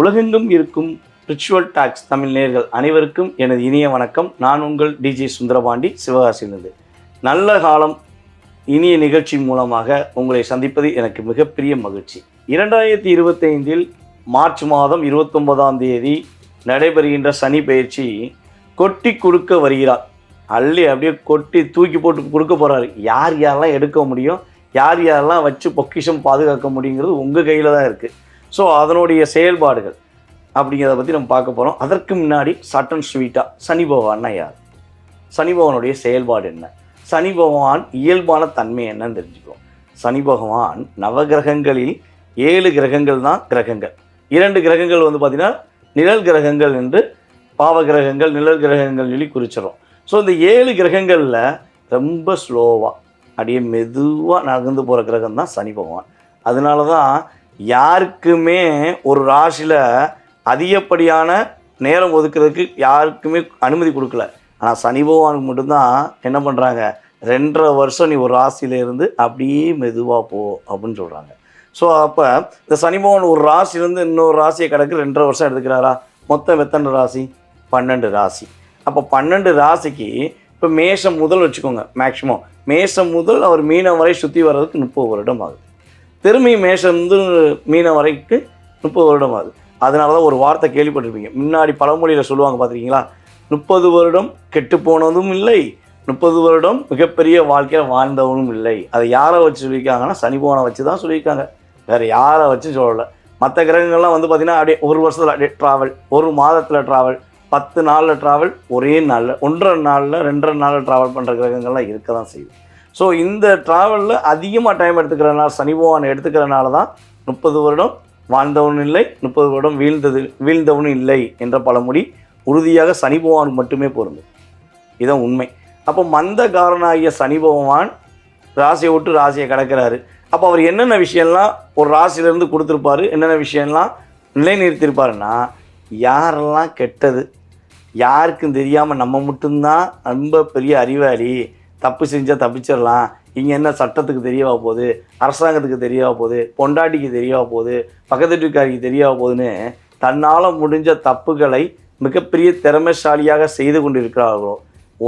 உலகெங்கும் இருக்கும் ritual tax Tamil நேர்கள் அனைவருக்கும் எனது இனிய வணக்கம். நான் உங்கள் டிஜே சுந்தரபாண்டி சிவகாசியிலிருந்து. நல்ல காலம் இனிய நிகழ்ச்சி மூலமாக உங்களை சந்திப்பது எனக்கு மிகப்பெரிய மகிழ்ச்சி. இரண்டாயிரத்தி இருபத்தைந்தில் மார்ச் மாதம் இருபத்தொன்பதாம் தேதி நடைபெறுகின்ற சனி பயிற்சி கொட்டி கொடுக்க வருகிறார். அள்ளி அப்படியே கொட்டி தூக்கி போட்டு கொடுக்க போகிறாரு யார் யாரெல்லாம் எடுக்க முடியும் யார் யாரெல்லாம் வச்சு பொக்கிஷம் பாதுகாக்க முடியுங்கிறது உங்கள் கையில் தான் இருக்குது ஸோ அதனுடைய செயல்பாடுகள் அப்படிங்கிறத பற்றி நம்ம பார்க்க போகிறோம் அதற்கு முன்னாடி சட்டன் ஸ்வீட்டாக சனி பகவான்னா யார்? சனி பகவானுடைய செயல்பாடு என்ன? சனி பகவான் இயல்பான தன்மை என்னன்னு தெரிஞ்சுக்குவோம் சனி பகவான் நவகிரகங்களில் ஏழு கிரகங்கள் தான் கிரகங்கள். இரண்டு கிரகங்கள் வந்து பார்த்திங்கன்னா நிழல் கிரகங்கள் என்று பாவ கிரகங்கள் நிழல் கிரகங்கள் சொல்லி குறிச்சிடும் ஸோ இந்த ஏழு கிரகங்களில் ரொம்ப ஸ்லோவாக அப்படியே மெதுவாக நகர்ந்து போகிற கிரகம் தான் சனி பகவான். அதனால தான் யாருக்குமே ஒரு ராசியில் அதிகப்படியான நேரம் ஒதுக்கிறதுக்கு யாருக்குமே அனுமதி கொடுக்கல. ஆனால் சனி பகவானுக்கு மட்டும்தான் என்ன பண்ணுறாங்க ரெண்டரை வருஷம் நீ ஒரு ராசியிலேருந்து அப்படியே மெதுவாக போ அப்படின்னு சொல்கிறாங்க ஸோ அப்போ இந்த சனி பகவான் ஒரு ராசியிலேருந்து இன்னொரு ராசியை கிடக்கு ரெண்டரை வருஷம் எடுத்துக்கிறாரா? மொத்தம் எத்தனை ராசி? பன்னெண்டு ராசி. அப்போ பன்னெண்டு ராசிக்கு இப்போ மேஷம் முதல் வச்சுக்கோங்க மேக்ஸிமம் மேஷம் முதல் அவர் மீனம் வரை சுற்றி வர்றதுக்கு முப்பது வருடம் ஆகுது. திரும்பி மேஷந்து மீனம் வரைக்கும் முப்பது வருடம் ஆகுது. அதனால தான் ஒரு வார்த்தை கேள்விப்பட்டிருப்பீங்க. முன்னாடி பழமொழியில் சொல்லுவாங்க பார்த்துருக்கீங்களா முப்பது வருடம் கெட்டு போனதும் இல்லை முப்பது வருடம் மிகப்பெரிய வாழ்க்கையில் வாழ்ந்தவனும் இல்லை. அதை யாரை வச்சு சொல்லியிருக்காங்கன்னா சனி வச்சு தான் சொல்லியிருக்காங்க. வேறு யாரை வச்சு சொல்லலை. மற்ற கிரகங்கள்லாம் வந்து பார்த்திங்கன்னா அப்படியே ஒரு வருஷத்தில் அப்படியே ட்ராவல் ஒரு மாதத்தில் ட்ராவல் பத்து நாளில் ட்ராவல் ஒரே நாளில் ஒன்றரை நாளில் ரெண்டரை நாளில் ட்ராவல் பண்ணுற கிரகங்கள்லாம் இருக்க தான் செய்யுது ஸோ இந்த ட்ராவலில் அதிகமாக டைம் எடுத்துக்கிறனால சனி பகவான் எடுத்துக்கிறனால தான் முப்பது வருடம் வாழ்ந்தவனும் இல்லை முப்பது வருடம் வீழ்ந்தது வீழ்ந்தவனும் இல்லை என்ற பழமொழி உறுதியாக சனி பகவானுக்கு மட்டுமே பொருந்தும். இதான் உண்மை. அப்போ மந்த காரனாகிய சனி பகவான் ராசியை விட்டு ராசியை கடக்கிறாரு. அப்போ அவர் என்னென்ன விஷயம்லாம் ஒரு ராசியிலேருந்து கொடுத்துருப்பாரு என்னென்ன விஷயம்லாம் நிலைநிறுத்தியிருப்பாருன்னா யாரெல்லாம் கெட்டது யாருக்கும் தெரியாமல் நம்ம மட்டும்தான் ரொம்ப பெரிய அறிவாளி தப்பு செஞ்சால் தப்பிச்சிடலாம். இங்கே என்ன சட்டத்துக்கு தெரியவா போகுது? அரசாங்கத்துக்கு தெரியவா போகுது? பொண்டாட்டிக்கு தெரியவா போகுது? பக்கத்து வீட்டுக்காரிக்கு தெரியவா போகுதுன்னு தன்னால் முடிஞ்ச தப்புகளை மிகப்பெரிய திறமைசாலியாக செய்து கொண்டு இருக்கிறார்களோ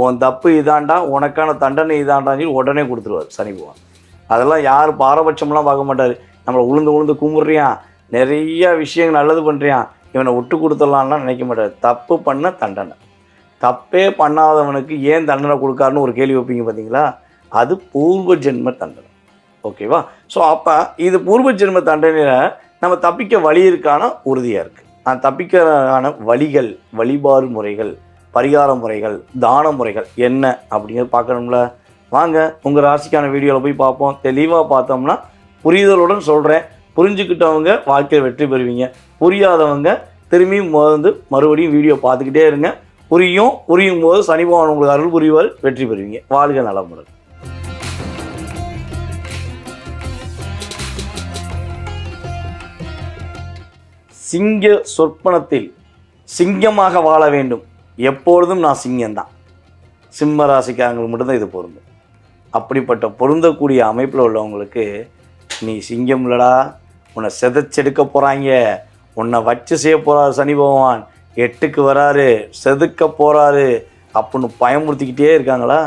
உன் தப்பு இதாண்டா உனக்கான தண்டனை இதாண்டான்னு சொல்லி உடனே கொடுத்துருவார் சனி பகவான். அதெல்லாம் யார் பாரபட்சம்லாம் பார்க்க மாட்டார். நம்மளை உளுந்து உளுந்து கும்பிட்றியான் நிறைய விஷயங்கள் நல்லது பண்ணுறியான் இவனை விட்டு கொடுத்துடலான்லாம் நினைக்க மாட்டார். தப்பு பண்ண தண்டனை. தப்பே பண்ணாதவனுக்கு ஏன் தண்டனை கொடுக்காருன்னு ஒரு கேள்வி வைப்பீங்க பார்த்தீங்களா? அது பூர்வ ஜென்ம தண்டனை. ஓகேவா? ஸோ அப்போ இது பூர்வ ஜென்ம தண்டனையில் நம்ம தப்பிக்க வழி இருக்கான? உறுதியாக இருக்குது அந்த தப்பிக்கிறதுக்கான வழிகள் வழிபாடு முறைகள் பரிகார முறைகள் தான முறைகள் என்ன அப்படிங்கிறது பார்க்கணும்ல? வாங்க உங்கள் ராசிக்கான வீடியோவில் போய் பார்ப்போம். தெளிவாக பார்த்தோம்னா புரிதலுடன் சொல்கிறேன் புரிஞ்சுக்கிட்டவங்க வாழ்க்கையில் வெற்றி பெறுவீங்க. புரியாதவங்க திரும்பியும் வந்து மறுபடியும் வீடியோ பார்த்துக்கிட்டே இருங்க. புரியும் புரியும் போது சனி பகவான் உங்களுக்கு அருள் புரிவர் வெற்றி பெறுவீங்க. வாழ்க நலமுடன். சிங்க சொற்பனத்தில் சிங்கமாக வாழ வேண்டும். எப்பொழுதும் நான் சிங்கம்தான். சிம்ம ராசிக்காரங்களுக்கு மட்டும்தான் இது பொருந்தும். அப்படிப்பட்ட பொருந்தக்கூடிய அமைப்பில் உள்ளவங்களுக்கு நீ சிங்கம் இல்லடா உன்னை செதைச்செடுக்க போகிறாங்க உன்னை வச்சு செய்ய போகிறார் சனி பகவான். எட்டுக்கு வராரு செதுக்க போகிறாரு அப்படின்னு பயமுறுத்திக்கிட்டே இருக்காங்களா?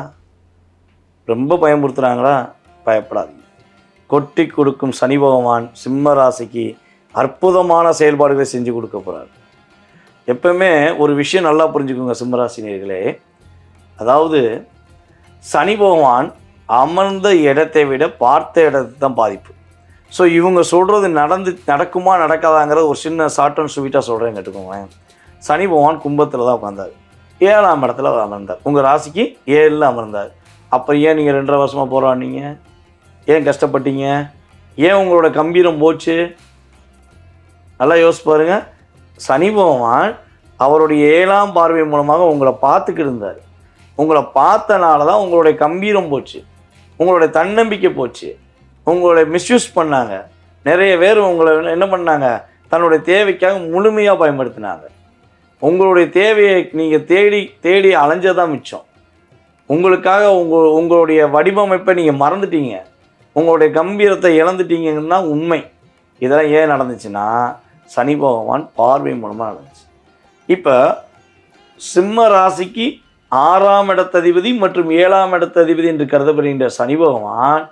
ரொம்ப பயமுறுத்துகிறாங்களா பயப்படாதீங்க. கொட்டி கொடுக்கும் சனி பகவான் சிம்ம ராசிக்கு அற்புதமான செயல்பாடுகளை செஞ்சு கொடுக்க போகிறார் எப்பவுமே ஒரு விஷயம் நல்லா புரிஞ்சுக்கோங்க சிம்மராசினியர்களே அதாவது சனி பகவான் அமர்ந்த இடத்தை விட பார்த்த இடத்து தான் பாதிப்பு. ஸோ இவங்க சொல்கிறது நடந்து நடக்குமா நடக்காதாங்கிறத ஒரு சின்ன ஷார்ட் அண்ட் ஸ்வீட்டாக சொல்கிறேன் கேட்டுக்கோங்களேன். சனி பகவான் கும்பத்தில் தான் உட்காந்தார் ஏழாம் இடத்துல அமர்ந்தார். உங்கள் ராசிக்கு ஏழில் அமர்ந்தார். அப்போ ஏன் நீங்கள் ரெண்டரை வருஷமாக போராடினீங்க? ஏன் கஷ்டப்பட்டீங்க? ஏன் உங்களோட கம்பீரம் போச்சு? நல்லா யோசிச்சு பாருங்க. சனி பகவான் அவருடைய ஏழாம் பார்வை மூலமாக உங்களை பார்த்துக்கிட்டு இருந்தார். உங்களை பார்த்தனால தான் உங்களுடைய கம்பீரம் போச்சு. உங்களுடைய தன்னம்பிக்கை போச்சு. உங்களுடைய மிஸ்யூஸ் பண்ணாங்க. நிறைய பேர் உங்களை என்ன பண்ணாங்க? தன்னுடைய தேவைக்காக முழுமையாக பயன்படுத்தினாங்க. உங்களுடைய தேவையை நீங்கள் தேடி தேடி அலைஞ்சதான் மிச்சம். உங்களுக்காக உங்கள் உங்களுடைய வடிவமைப்பை நீங்கள் மறந்துட்டீங்க. உங்களுடைய கம்பீரத்தை இழந்துட்டீங்கன்னா உண்மை. இதெல்லாம் ஏன் நடந்துச்சுன்னா சனி பகவான் பார்வை மூலமாக நடந்துச்சு. இப்போ சிம்ம ராசிக்கு ஆறாம் இடத்ததிபதி மற்றும் ஏழாம் இடத்ததிபதி என்று கருதப்படுகின்ற சனி பகவான்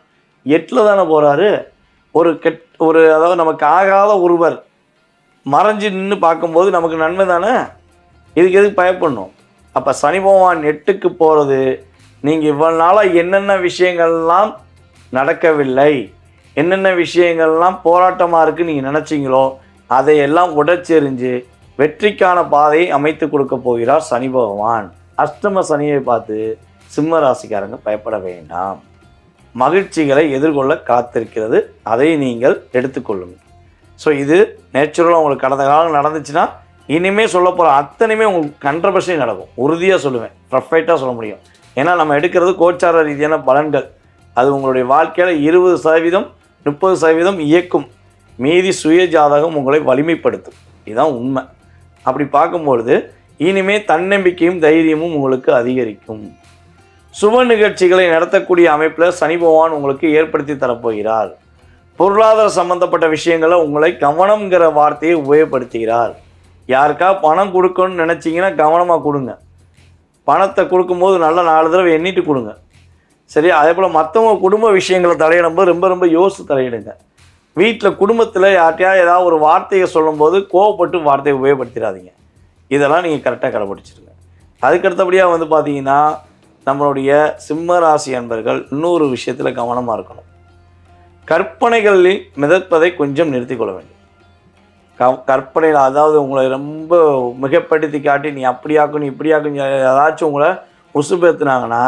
எட்டில் தானே போகிறாரு ஒரு கெட் ஒரு அதாவது நமக்கு ஆகாத ஒருவர் மறைஞ்சு நின்று பார்க்கும்போது நமக்கு நன்மை தானே? இதுக்கு எதுக்கு பயப்படணும்? அப்போ சனி பகவான் எட்டுக்கு போகிறது நீங்கள் இவ்வளோ நாளாக என்னென்ன விஷயங்கள்லாம் நடக்கவில்லை என்னென்ன விஷயங்கள்லாம் போராட்டமாக இருக்குன்னு நீங்கள் நினச்சிங்களோ அதையெல்லாம் உடச்செறிஞ்சு வெற்றிக்கான பாதையை அமைத்து கொடுக்க போகிறார் சனி பகவான். அஷ்டம சனியை பார்த்து சிம்ம ராசிக்காரங்க பயப்பட வேண்டாம். மகிழ்ச்சிகளை எதிர்கொள்ள காத்திருக்கிறது. அதை நீங்கள் எடுத்துக்கொள்ளுங்கள் ஸோ இது நேச்சுரலாக உங்களுக்கு கடந்த காலம் நடந்துச்சுன்னா இனிமேல் சொல்ல போகிற அத்தனையுமே உங்களுக்கு ஹண்ட்ரட் பர்சன்ட் நடக்கும். உறுதியாக சொல்லுவேன். ப்ரஃபைட்டாக சொல்ல முடியும். ஏன்னா நம்ம எடுக்கிறது கோச்சார ரீதியான பலன்கள். அது உங்களுடைய வாழ்க்கையில் இருபது சதவீதம் முப்பது சதவீதம் இயக்கும். மீதி சுய ஜாதகம் உங்களை வலிமைப்படுத்தும். இதுதான் உண்மை. அப்படி பார்க்கும்பொழுது இனிமேல் தன்னம்பிக்கையும் தைரியமும் உங்களுக்கு அதிகரிக்கும். சுப நிகழ்ச்சிகளை நடத்தக்கூடிய அமைப்பில் சனி பகவான் உங்களுக்கு ஏற்படுத்தி தரப்போகிறார். பொருளாதார சம்பந்தப்பட்ட விஷயங்களை உங்களை கவனம்ங்கிற வார்த்தையை உபயோகப்படுத்துகிறார். யாருக்கா பணம் கொடுக்கணும்னு நினச்சிங்கன்னா கவனமாக கொடுங்க. பணத்தை கொடுக்கும்போது நல்ல நாலு தடவை எண்ணிட்டு கொடுங்க. சரி அதே போல் மற்றவங்க குடும்ப விஷயங்களை தலையிடும்போது ரொம்ப ரொம்ப யோசித்து தலையிடுங்க. வீட்டில் குடும்பத்தில் யார்ட்டையா ஏதாவது ஒரு வார்த்தையை சொல்லும்போது கோவப்பட்டு வார்த்தையை உபயோகப்படுத்திடாதீங்க. இதெல்லாம் நீங்கள் கரெக்டாக கடைப்பிடிச்சிருங்க அதுக்கடுத்தபடியாக வந்து பார்த்தீங்கன்னா நம்மளுடைய சிம்ம ராசி அன்பர்கள் இன்னொரு விஷயத்தில் கவனமாக இருக்கணும். கற்பனைகளில் மிதப்பதை கொஞ்சம் நிறுத்திக் கொள்ள வேண்டும். க கற்பனையில் அதாவது உங்களை ரொம்ப மிகப்படுத்தி காட்டி நீ அப்படியாக்கும் நீ இப்படியாக்கும் ஏதாச்சும் உங்களை உசுப்பேத்துனாங்கன்னா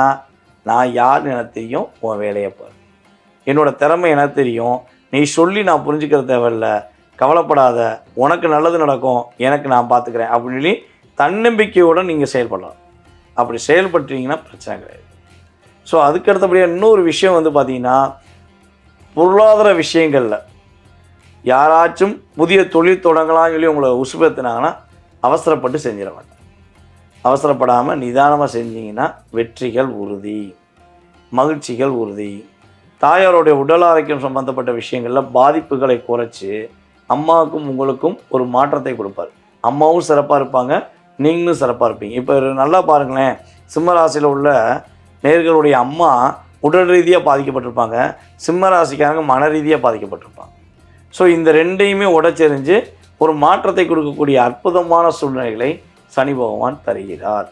நான் யார் என தெரியும் உன் வேலையை பாரு. என்னோட திறமை எனக்கு தெரியும். நீ சொல்லி நான் புரிஞ்சுக்கிற தேவையில்ல. கவலைப்படாத. உனக்கு நல்லது நடக்கும். எனக்கு நான் பார்த்துக்கிறேன். அப்படின்னு சொல்லி தன்னம்பிக்கையோடு நீங்கள் செயல்படலாம். அப்படி செயல்பட்டீங்கன்னா பிரச்சனை கிடையாது. ஸோ அதுக்கு அடுத்தபடியாக இன்னொரு விஷயம் வந்து பார்த்தீங்கன்னா பொருளாதார விஷயங்களில் யாராச்சும் புதிய தொழில் தொடங்கலாம்னு சொல்லி உங்களை உசுபத்தினாங்கன்னா அவசரப்பட்டு செஞ்சிட அவசரப்படாமல் நிதானமாக செஞ்சீங்கன்னா வெற்றிகள் உறுதி மகிழ்ச்சிகள் உறுதி. தாயாருடைய உடல் ஆரோக்கியம் சம்பந்தப்பட்ட விஷயங்களில் பாதிப்புகளை குறைச்சி அம்மாவுக்கும் உங்களுக்கும் ஒரு மாற்றத்தை கொடுப்பார். அம்மாவும் சிறப்பாக இருப்பாங்க நீங்களும் சிறப்பாக இருப்பீங்க. இப்போ நல்லா பாருங்களேன் சிம்மராசியில் உள்ள நேர்களுடைய அம்மா உடல் ரீதியாக பாதிக்கப்பட்டிருப்பாங்க. சிம்ம ராசிக்காரங்க மன ரீதியாக பாதிக்கப்பட்டிருப்பாங்க. ஸோ இந்த ரெண்டையுமே உடச்செறிஞ்சு ஒரு மாற்றத்தை கொடுக்கக்கூடிய அற்புதமான சூழ்நிலைகளை சனி பகவான் தருகிறார்.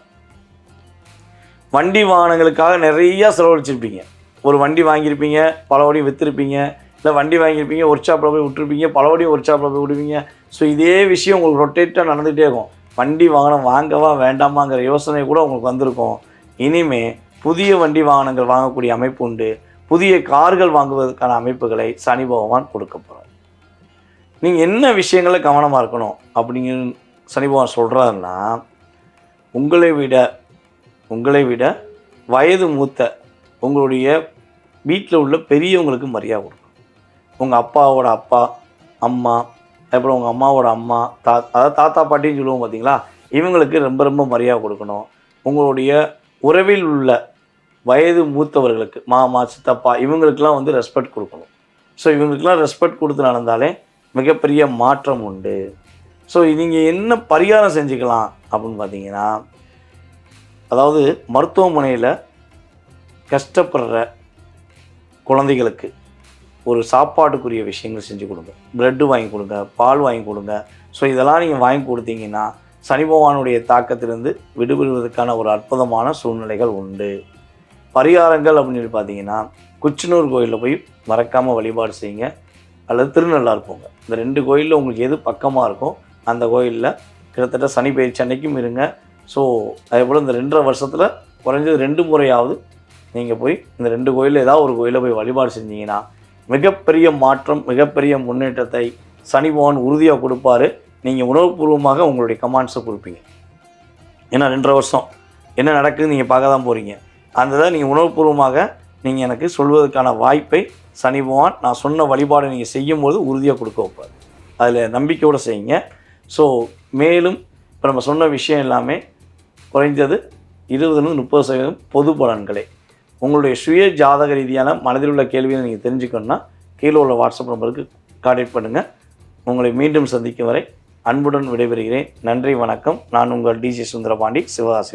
வண்டி வாகனங்களுக்காக நிறையா செலவழிச்சிருப்பீங்க. ஒரு வண்டி வாங்கியிருப்பீங்க பல வடி விற்றுருப்பீங்க இல்லை வண்டி வாங்கியிருப்பீங்க ஒர்க் ஷாப்பில் போய் விட்டுருப்பீங்க பல வடி ஒர்க் ஷாப்பில் போய் விடுவீங்க. ஸோ இதே விஷயம் உங்களுக்கு ரொட்டேட்டாக நடந்துகிட்டே இருக்கும். வண்டி வாகனம் வாங்கவா வேண்டாமாங்கிற யோசனை கூட உங்களுக்கு வந்திருக்கும். இனிமேல் புதிய வண்டி வாகனங்கள் வாங்கக்கூடிய அமைப்பு உண்டு. புதிய கார்கள் வாங்குவதற்கான அமைப்புகளை சனி பகவான் கொடுக்க போகிறார் நீங்கள் என்ன விஷயங்களில் கவனமாக இருக்கணும் அப்படிங்கிற சனி பகவான் சொல்கிறாருன்னா உங்களை விட உங்களை விட வயது மூத்த உங்களுடைய வீட்டில் உள்ள பெரியவங்களுக்கு மரியாதை கொடுக்கணும். உங்கள் அப்பாவோட அப்பா அம்மா அப்புறம் உங்கள் அம்மாவோட அம்மா தா அதாவது தாத்தா பாட்டின்னு சொல்லுவோம் பார்த்தீங்களா இவங்களுக்கு ரொம்ப ரொம்ப மரியாதை கொடுக்கணும். உங்களுடைய உறவில் உள்ள வயது மூத்தவர்களுக்கு மாமா சித்தப்பா இவங்களுக்கெல்லாம் வந்து ரெஸ்பெக்ட் கொடுக்கணும். ஸோ இவங்களுக்கெல்லாம் ரெஸ்பெக்ட் கொடுத்து நடந்தாலே மிகப்பெரிய மாற்றம் உண்டு. ஸோ நீங்கள் என்ன பரிகாரம் செஞ்சுக்கலாம் அப்படின்னு பார்த்தீங்கன்னா அதாவது மருத்துவமனையில் கஷ்டப்படுற குழந்தைகளுக்கு ஒரு சாப்பாட்டுக்குரிய விஷயங்கள் செஞ்சு கொடுங்க. ப்ரெட்டு வாங்கி கொடுங்க பால் வாங்கி கொடுங்க. ஸோ இதெல்லாம் நீங்கள் வாங்கி கொடுத்தீங்கன்னா சனி பகவானுடைய தாக்கத்திலிருந்து விடுபடுவதற்கான ஒரு அற்புதமான சூழ்நிலைகள் உண்டு. பரிகாரங்கள் அப்படின்னு சொல்லி பார்த்தீங்கன்னா குச்சனூர் கோயிலில் போய் மறக்காமல் வழிபாடு செய்யுங்க. அல்லது திருநள்ளார் போங்க. இந்த ரெண்டு கோயிலில் உங்களுக்கு எது பக்கமாக இருக்கோ அந்த கோயிலில் கிட்டத்தட்ட சனி பயிற்சி அன்னைக்கும் இருங்க. ஸோ அதே போல் இந்த ரெண்டரை வருஷத்தில் குறைஞ்சது ரெண்டு முறையாவது நீங்கள் போய் இந்த ரெண்டு கோயிலில் ஏதாவது ஒரு கோயிலில் போய் வழிபாடு செஞ்சீங்கன்னா மிகப்பெரிய மாற்றம் மிகப்பெரிய முன்னேற்றத்தை சனி பகவான் உறுதியாக கொடுப்பாரு. நீங்கள் உணவுபூர்வமாக உங்களுடைய கமாண்ட்ஸை கொடுப்பீங்க. ஏன்னா ரெண்டரை வருஷம் என்ன நடக்குதுன்னு நீங்கள் பார்க்க தான் போகிறீங்க அந்த இதை நீங்கள் உணவுபூர்வமாக நீங்கள் எனக்கு சொல்வதற்கான வாய்ப்பை சனி பகவான் நான் சொன்ன வழிபாடு நீங்கள் செய்யும்போது உறுதியாக கொடுக்க வைப்பார். அதில் நம்பிக்கையோடு செய்யுங்க. ஸோ மேலும் இப்போ நம்ம சொன்ன விஷயம் எல்லாமே குறைந்தது இருபதுலேருந்து முப்பது சதவீதம் பொது பலன்களே. உங்களுடைய சுய ஜாதக ரீதியான மனதில் உள்ள கேள்வியை நீங்கள் தெரிஞ்சுக்கணுன்னா கீழே உள்ள வாட்ஸ்அப் நம்பருக்கு கான்டாக்ட் பண்ணுங்கள் உங்களை மீண்டும் சந்திக்கும் வரை அன்புடன் விடைபெறுகிறேன். நன்றி வணக்கம். நான் உங்கள் டிஜே சுந்தரபாண்டி சிவகாசி